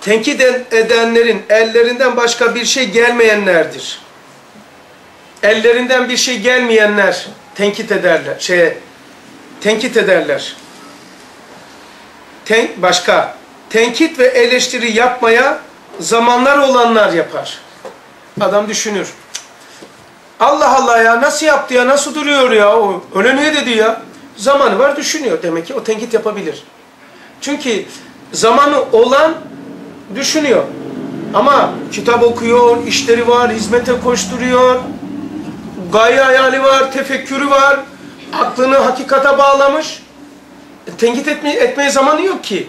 tenkit edenlerin ellerinden başka bir şey gelmeyenlerdir. Ellerinden bir şey gelmeyenler tenkit ederler. Şeye, tenkit ederler. Ten, başka. Tenkit ve eleştiri yapmaya zamanlar olanlar yapar. Adam düşünür. Allah Allah ya nasıl yaptı ya nasıl duruyor ya o öyle ne dedi ya zamanı var düşünüyor demek ki o tenkit yapabilir çünkü zamanı olan düşünüyor ama kitap okuyor işleri var hizmete koşturuyor gaye hayali var tefekkürü var aklını hakikate bağlamış e, tenkit etme, etmeye zamanı yok ki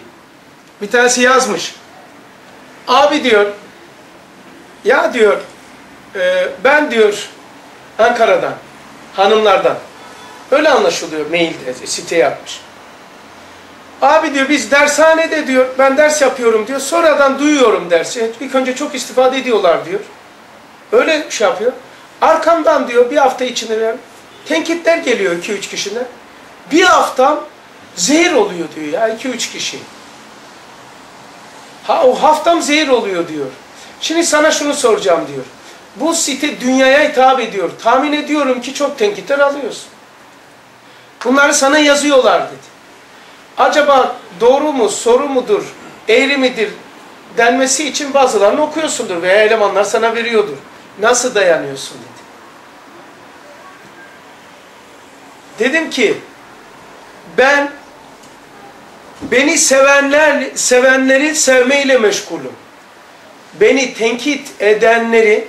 bir tanesi yazmış abi diyor ya diyor e, ben diyor Ankara'dan, hanımlardan. Öyle anlaşılıyor mailde, site yapmış. Abi diyor biz dershanede diyor, ben ders yapıyorum diyor. Sonradan duyuyorum dersi. İlk önce çok istifade ediyorlar diyor. Öyle şey yapıyor. Arkamdan diyor bir hafta içinde yani, tenkitler geliyor 2-3 kişiden. Bir haftam zehir oluyor diyor ya 2-3 kişi. Ha, o haftam zehir oluyor diyor. Şimdi sana şunu soracağım diyor. Bu site dünyaya hitap ediyor. Tahmin ediyorum ki çok tenkitler alıyorsun. Bunları sana yazıyorlar dedi. Acaba doğru mu, soru mudur, eğri midir denmesi için bazılarını okuyorsundur veya elemanlar sana veriyordur. Nasıl dayanıyorsun dedi. Dedim ki ben beni sevenler sevenleri sevmeyle meşgulüm. Beni tenkit edenleri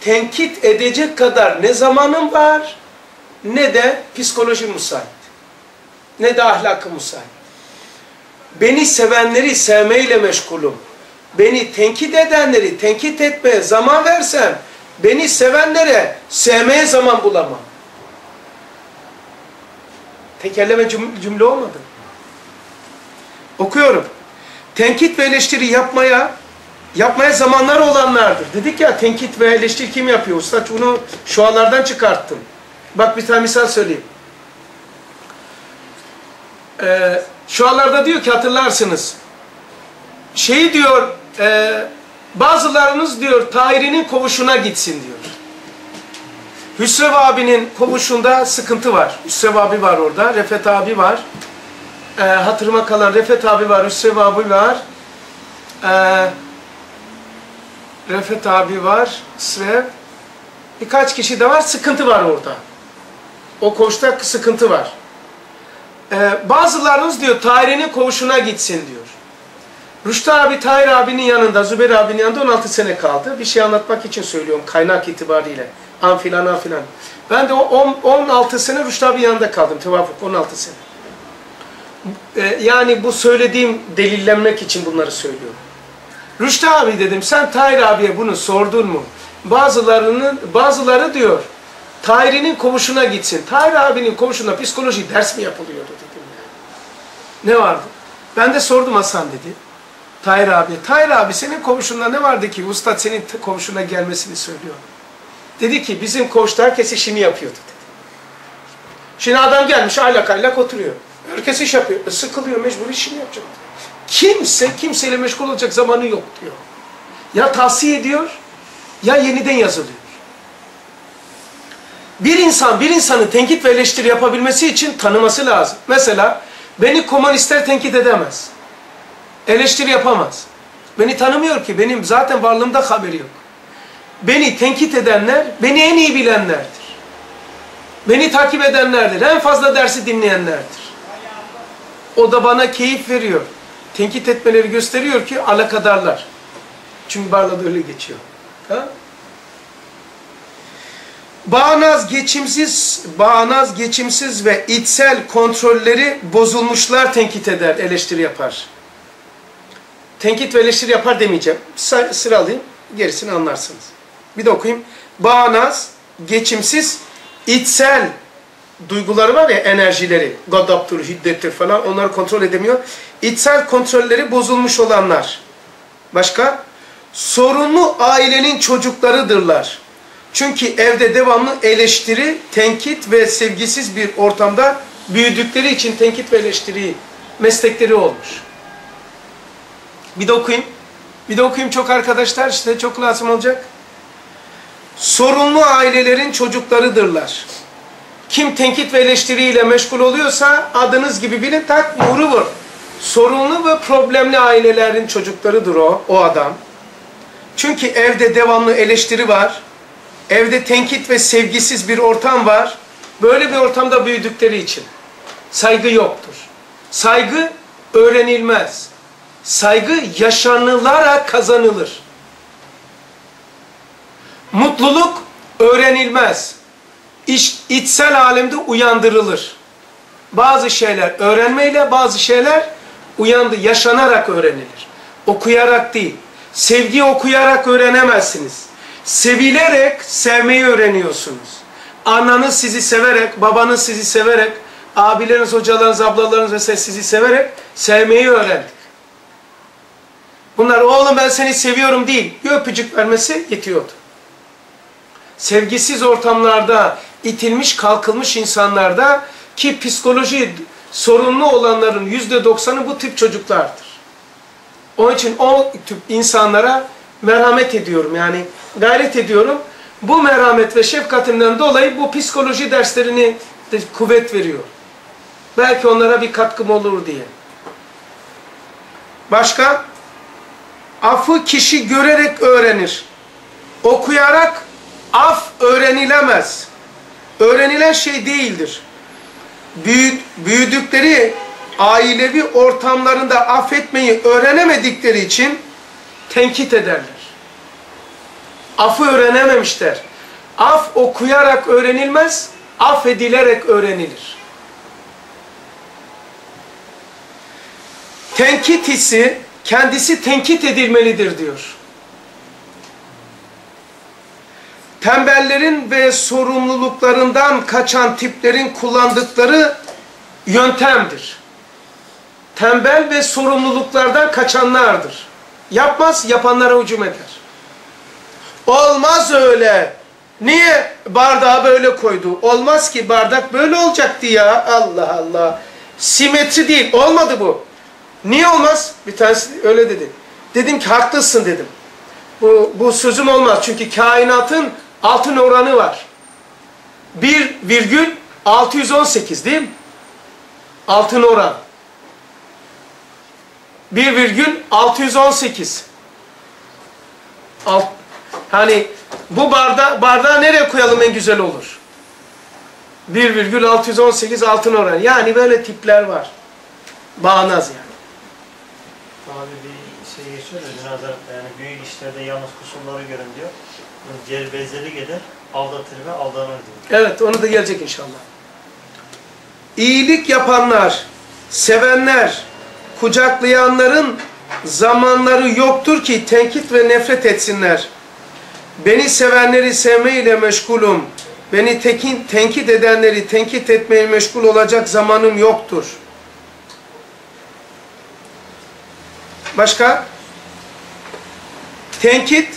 tenkit edecek kadar ne zamanım var ne de psikoloji müsait. Ne de ahlakı müsait. Beni sevenleri sevmeyle meşgulüm. Beni tenkit edenleri tenkit etmeye zaman versem beni sevenlere sevmeye zaman bulamam. Tekerleme cümle olmadı. Okuyorum. Tenkit ve eleştiri yapmaya yapmaya zamanlar olanlardır. Dedik ya tenkit ve eleştiri kim yapıyor? Usta bunu şu anlardan çıkarttım. Bak bir tane misal söyleyeyim. Ee, şu anlarda diyor ki hatırlarsınız. Şeyi diyor e, bazılarınız diyor Tahir'inin kovuşuna gitsin diyor. Hüsrev abinin kovuşunda sıkıntı var. Hüsrev abi var orada. Refet abi var. E, hatırıma kalan Refet abi var. Hüsrev abi var. Eee Refet abi var, Srev. Birkaç kişi de var, sıkıntı var orada. O koğuşta sıkıntı var. Ee, bazılarınız diyor Tahir'in koğuşuna gitsin diyor. Rüştü abi Tahir abinin yanında, Zübeyir abinin yanında 16 sene kaldı. Bir şey anlatmak için söylüyorum kaynak itibariyle. An filan an filan. Ben de o 16 sene Rüştü abi yanında kaldım. Tevafuk 16 sene. Ee, yani bu söylediğim delillenmek için bunları söylüyorum. Rüştü abi dedim sen Tahir abiye bunu sordun mu? Bazılarının bazıları diyor Tahir'in komşuna gitsin. Tahir abinin komşunda psikoloji ders mi yapılıyordu. Ne vardı? Ben de sordum Hasan dedi. Tahir abi. Tahir abi senin komşunda ne vardı ki ustad senin komşuna gelmesini söylüyor. Dedi ki bizim koğuşta herkes işini yapıyordu dedi. Şimdi adam gelmiş aylak aylak oturuyor. Herkes iş yapıyor. E, sıkılıyor mecbur işini yapacak. Kimse kimseyle meşgul olacak zamanı yok diyor. Ya tavsiye ediyor ya yeniden yazılıyor. Bir insan bir insanı tenkit ve eleştiri yapabilmesi için tanıması lazım. Mesela beni komünistler tenkit edemez. Eleştiri yapamaz. Beni tanımıyor ki. Benim zaten varlığımda haberi yok. Beni tenkit edenler beni en iyi bilenlerdir. Beni takip edenlerdir. En fazla dersi dinleyenlerdir. O da bana keyif veriyor tenkit etmeleri gösteriyor ki alakadarlar. Çünkü Barla'da öyle geçiyor. Ha? Bağnaz geçimsiz, bağnaz geçimsiz ve içsel kontrolleri bozulmuşlar tenkit eder, eleştiri yapar. Tenkit ve eleştiri yapar demeyeceğim. Sıralayayım, gerisini anlarsınız. Bir de okuyayım. Bağnaz, geçimsiz, içsel duyguları var ya enerjileri, gadaptır, hiddettir falan onları kontrol edemiyor. İçsel kontrolleri bozulmuş olanlar. Başka? Sorunlu ailenin çocuklarıdırlar. Çünkü evde devamlı eleştiri, tenkit ve sevgisiz bir ortamda büyüdükleri için tenkit ve eleştiri meslekleri olmuş. Bir de okuyayım. Bir de okuyayım çok arkadaşlar işte çok lazım olacak. Sorunlu ailelerin çocuklarıdırlar. Kim tenkit ve eleştiriyle meşgul oluyorsa adınız gibi bilin tak nuru vur. Sorunlu ve problemli ailelerin çocuklarıdır o, o adam. Çünkü evde devamlı eleştiri var. Evde tenkit ve sevgisiz bir ortam var. Böyle bir ortamda büyüdükleri için saygı yoktur. Saygı öğrenilmez. Saygı yaşanılarak kazanılır. Mutluluk öğrenilmez. İç, içsel alemde uyandırılır. Bazı şeyler öğrenmeyle, bazı şeyler uyandı, yaşanarak öğrenilir. Okuyarak değil. Sevgi okuyarak öğrenemezsiniz. Sevilerek sevmeyi öğreniyorsunuz. Ananız sizi severek, babanız sizi severek, abileriniz, hocalarınız, ablalarınız ve sizi severek sevmeyi öğrendik. Bunlar oğlum ben seni seviyorum değil. Bir öpücük vermesi yetiyordu. Sevgisiz ortamlarda, itilmiş, kalkılmış insanlarda ki psikoloji sorunlu olanların yüzde doksanı bu tip çocuklardır. Onun için o tip insanlara merhamet ediyorum. Yani gayret ediyorum. Bu merhamet ve şefkatimden dolayı bu psikoloji derslerini de kuvvet veriyor. Belki onlara bir katkım olur diye. Başka? Affı kişi görerek öğrenir. Okuyarak af öğrenilemez. Öğrenilen şey değildir. Büyü, büyüdükleri ailevi ortamlarında affetmeyi öğrenemedikleri için tenkit ederler. Afı öğrenememişler. Af okuyarak öğrenilmez, affedilerek öğrenilir. Tenkit hissi kendisi tenkit edilmelidir diyor. Tembellerin ve sorumluluklarından kaçan tiplerin kullandıkları yöntemdir. Tembel ve sorumluluklardan kaçanlardır. Yapmaz, yapanlara hücum eder. Olmaz öyle. Niye bardağı böyle koydu? Olmaz ki bardak böyle olacaktı ya. Allah Allah. Simetri değil. Olmadı bu. Niye olmaz? Bir tanesi öyle dedi. Dedim ki haklısın dedim. Bu, bu sözüm olmaz. Çünkü kainatın altın oranı var. 1,618 değil mi? Altın oran. 1,618. Alt, hani bu barda bardağı nereye koyalım en güzel olur? 1,618 altın oran. Yani böyle tipler var. Bağnaz yani. Abi bir şey geçiyor da Cenab-ı yani büyük işlerde yalnız kusurları görün diyor. Cerbezeli gelir, aldatır ve aldanır diyor. Evet onu da gelecek inşallah. İyilik yapanlar, sevenler, kucaklayanların zamanları yoktur ki tenkit ve nefret etsinler. Beni sevenleri sevmeyle meşgulüm. Beni tekin, tenkit edenleri tenkit etmeye meşgul olacak zamanım yoktur. Başka? Tenkit,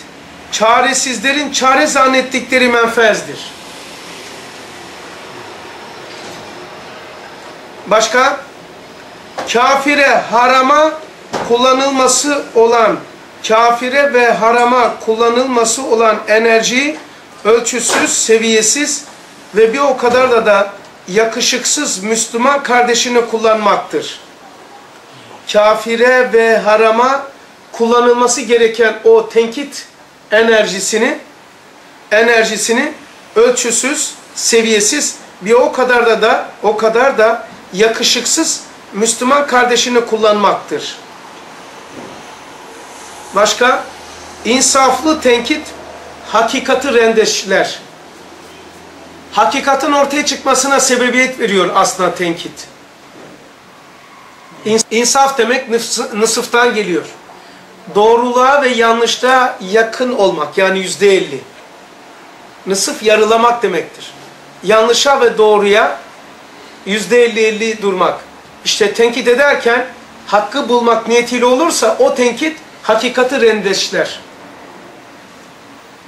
çaresizlerin çare zannettikleri menfezdir. Başka? Kafire, harama kullanılması olan, kafire ve harama kullanılması olan enerji ölçüsüz, seviyesiz ve bir o kadar da da yakışıksız Müslüman kardeşini kullanmaktır. Kafire ve harama kullanılması gereken o tenkit enerjisini enerjisini ölçüsüz, seviyesiz bir o kadar da da o kadar da yakışıksız Müslüman kardeşini kullanmaktır. Başka? insaflı tenkit hakikati rendeşler. Hakikatin ortaya çıkmasına sebebiyet veriyor aslında tenkit. İnsaf demek nısıftan geliyor. Doğruluğa ve yanlışta yakın olmak yani yüzde elli. Nısıf yarılamak demektir. Yanlışa ve doğruya yüzde elli elli durmak. İşte tenkit ederken hakkı bulmak niyetiyle olursa o tenkit hakikati rendeşler.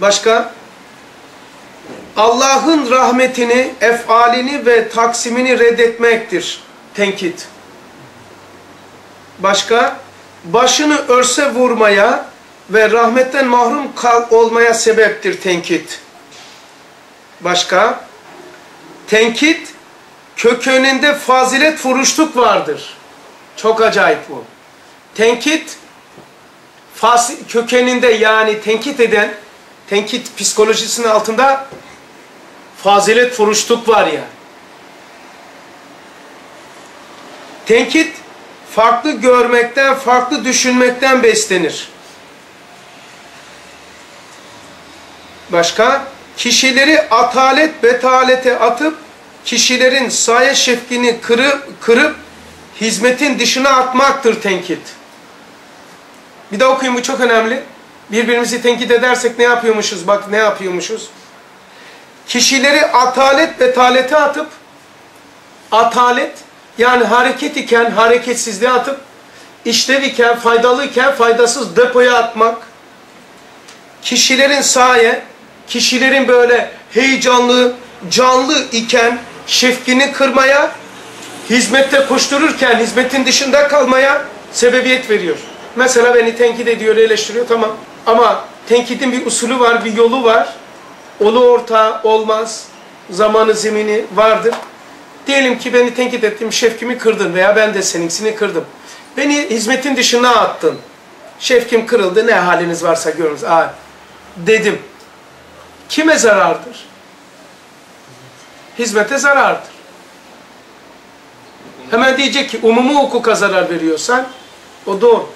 Başka? Allah'ın rahmetini, efalini ve taksimini reddetmektir tenkit. Başka? başını örse vurmaya ve rahmetten mahrum kal olmaya sebeptir tenkit. Başka? Tenkit kökeninde fazilet furuşluk vardır. Çok acayip bu. Tenkit kökeninde yani tenkit eden tenkit psikolojisinin altında fazilet furuşluk var ya. Tenkit farklı görmekten, farklı düşünmekten beslenir. Başka? Kişileri atalet betalete atıp kişilerin saye şefkini kırıp, kırıp hizmetin dışına atmaktır tenkit. Bir daha okuyun bu çok önemli. Birbirimizi tenkit edersek ne yapıyormuşuz? Bak ne yapıyormuşuz? Kişileri atalet betalete atıp atalet yani hareket iken hareketsizliğe atıp işlev iken faydalıyken faydasız depoya atmak kişilerin saye kişilerin böyle heyecanlı canlı iken şefkini kırmaya hizmette koştururken hizmetin dışında kalmaya sebebiyet veriyor. Mesela beni tenkit ediyor, eleştiriyor tamam. Ama tenkidin bir usulü var, bir yolu var. Olu orta olmaz. Zamanı zemini vardır. Diyelim ki beni tenkit ettim, şefkimi kırdın veya ben de seninkisini kırdım. Beni hizmetin dışına attın. Şefkim kırıldı, ne haliniz varsa görünüz. Aa, dedim. Kime zarardır? Hizmete zarardır. Hemen diyecek ki umumu hukuka zarar veriyorsan, o doğru.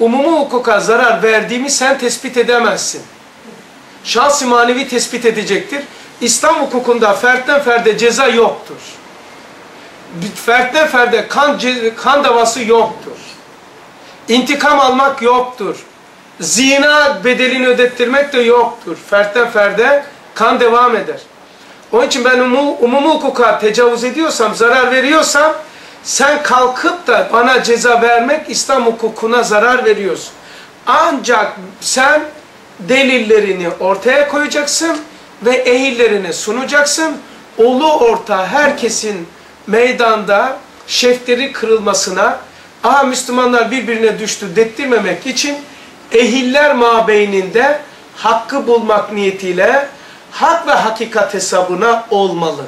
Umumu hukuka zarar verdiğimi sen tespit edemezsin. Şahsi manevi tespit edecektir. İslam hukukunda fertten ferde ceza yoktur. Fertten ferde kan, kan davası yoktur. İntikam almak yoktur. Zina bedelini ödettirmek de yoktur. Fertten ferde kan devam eder. Onun için ben umu, umumu hukuka tecavüz ediyorsam, zarar veriyorsam sen kalkıp da bana ceza vermek İslam hukukuna zarar veriyorsun. Ancak sen delillerini ortaya koyacaksın ve ehillerini sunacaksın. Olu orta herkesin meydanda şefleri kırılmasına, aha Müslümanlar birbirine düştü dettirmemek için ehiller mabeyninde hakkı bulmak niyetiyle hak ve hakikat hesabına olmalı.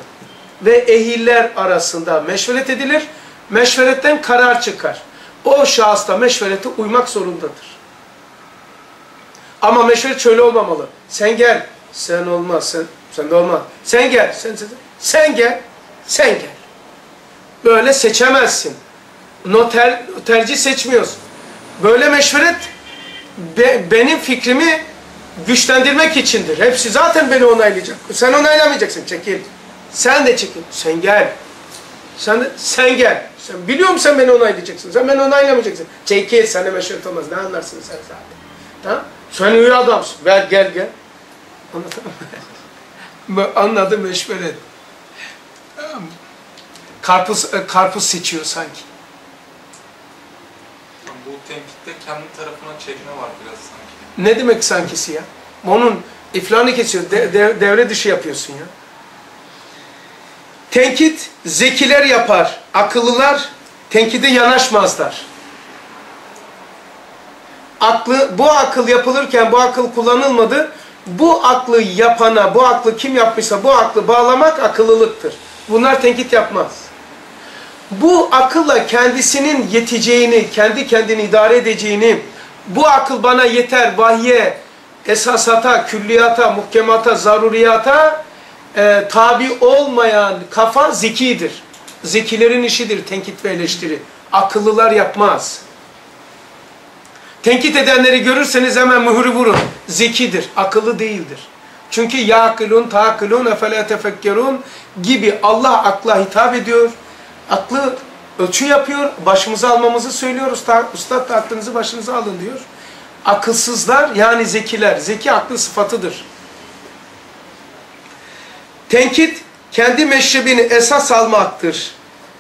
Ve ehiller arasında meşveret edilir. Meşveretten karar çıkar. O şahıs da meşverete uymak zorundadır. Ama meşveret şöyle olmamalı. Sen gel. Sen olmaz. Sen, sen de olmaz. Sen gel. Sen, sen, sen gel. Sen gel. Böyle seçemezsin. Noter, tercih seçmiyorsun. Böyle meşveret be, benim fikrimi güçlendirmek içindir. Hepsi zaten beni onaylayacak. Sen onaylamayacaksın. Çekil. Sen de çekil. Sen gel. Sen de, sen gel. Sen biliyorum sen beni onaylayacaksın. Sen beni onaylamayacaksın. Çekil. Sana meşveret olmaz. Ne anlarsın sen zaten. Tamam? Sen iyi adamsın. Ver gel gel. Anladın Anladım meşveret. Karpuz, karpuz seçiyor sanki. Bu tenkitte kendi tarafına çekme var biraz sanki. Ne demek sankisi ya? Onun iflahını kesiyor. De, de, devre dışı yapıyorsun ya. Tenkit zekiler yapar. Akıllılar tenkide yanaşmazlar. Aklı, bu akıl yapılırken bu akıl kullanılmadı. Bu aklı yapana, bu aklı kim yapmışsa bu aklı bağlamak akıllılıktır. Bunlar tenkit yapmaz. Bu akılla kendisinin yeteceğini, kendi kendini idare edeceğini, bu akıl bana yeter, vahye, esasata, külliyata, muhkemata, zaruriyata e, tabi olmayan kafa zekidir. Zekilerin işidir tenkit ve eleştiri. Akıllılar yapmaz. Tenkit edenleri görürseniz hemen mührü vurun. Zekidir, akıllı değildir. Çünkü yakılun, takılun, efele tefekkerun gibi Allah akla hitap ediyor. Aklı ölçü yapıyor, başımıza almamızı söylüyor. Usta, Ustad da aklınızı başınıza alın diyor. Akılsızlar yani zekiler. Zeki aklı sıfatıdır. Tenkit kendi meşrebini esas almaktır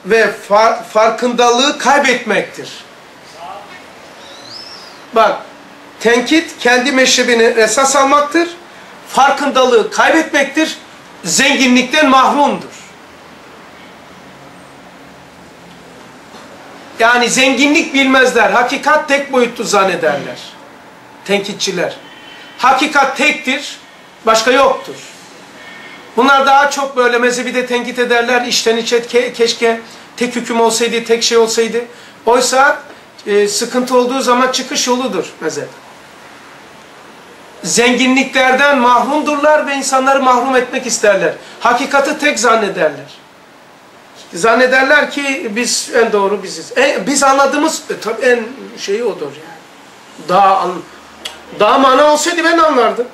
ve far, farkındalığı kaybetmektir. Bak, tenkit kendi meşrebini esas almaktır, farkındalığı kaybetmektir, zenginlikten mahrumdur. Yani zenginlik bilmezler. Hakikat tek boyutlu zannederler. Tenkitçiler. Hakikat tektir, başka yoktur. Bunlar daha çok böyle mezhebi de tenkit ederler. İçten içe ke- keşke tek hüküm olsaydı, tek şey olsaydı. Oysa e, sıkıntı olduğu zaman çıkış yoludur mezhep. Zenginliklerden mahrumdurlar ve insanları mahrum etmek isterler. Hakikati tek zannederler. Zannederler ki biz en doğru biziz. E, biz anladığımız e, tabii en şeyi odur yani. Daha an, daha mana olsaydı ben anlardım.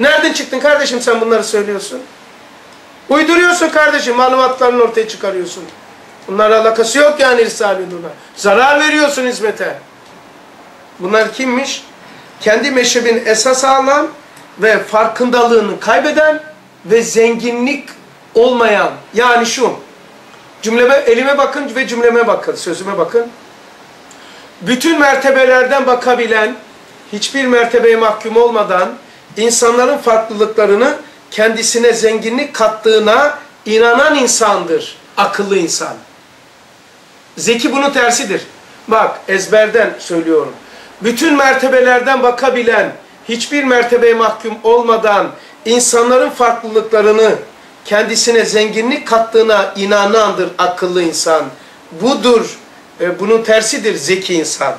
Nereden çıktın kardeşim sen bunları söylüyorsun? Uyduruyorsun kardeşim, malumatlarını ortaya çıkarıyorsun. Bunlarla alakası yok yani Risale-i Nur'la. Zarar veriyorsun hizmete. Bunlar kimmiş? Kendi meşrebin esas alan ve farkındalığını kaybeden ve zenginlik olmayan. Yani şu, cümleme, elime bakın ve cümleme bakın, sözüme bakın. Bütün mertebelerden bakabilen, hiçbir mertebeye mahkum olmadan, insanların farklılıklarını kendisine zenginlik kattığına inanan insandır. Akıllı insan. Zeki bunun tersidir. Bak ezberden söylüyorum. Bütün mertebelerden bakabilen, hiçbir mertebeye mahkum olmadan insanların farklılıklarını kendisine zenginlik kattığına inanandır akıllı insan. Budur, e, bunun tersidir zeki insan.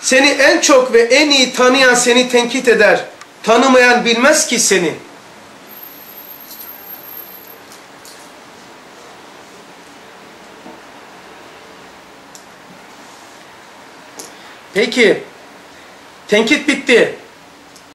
Seni en çok ve en iyi tanıyan seni tenkit eder. Tanımayan bilmez ki seni. Peki, tenkit bitti.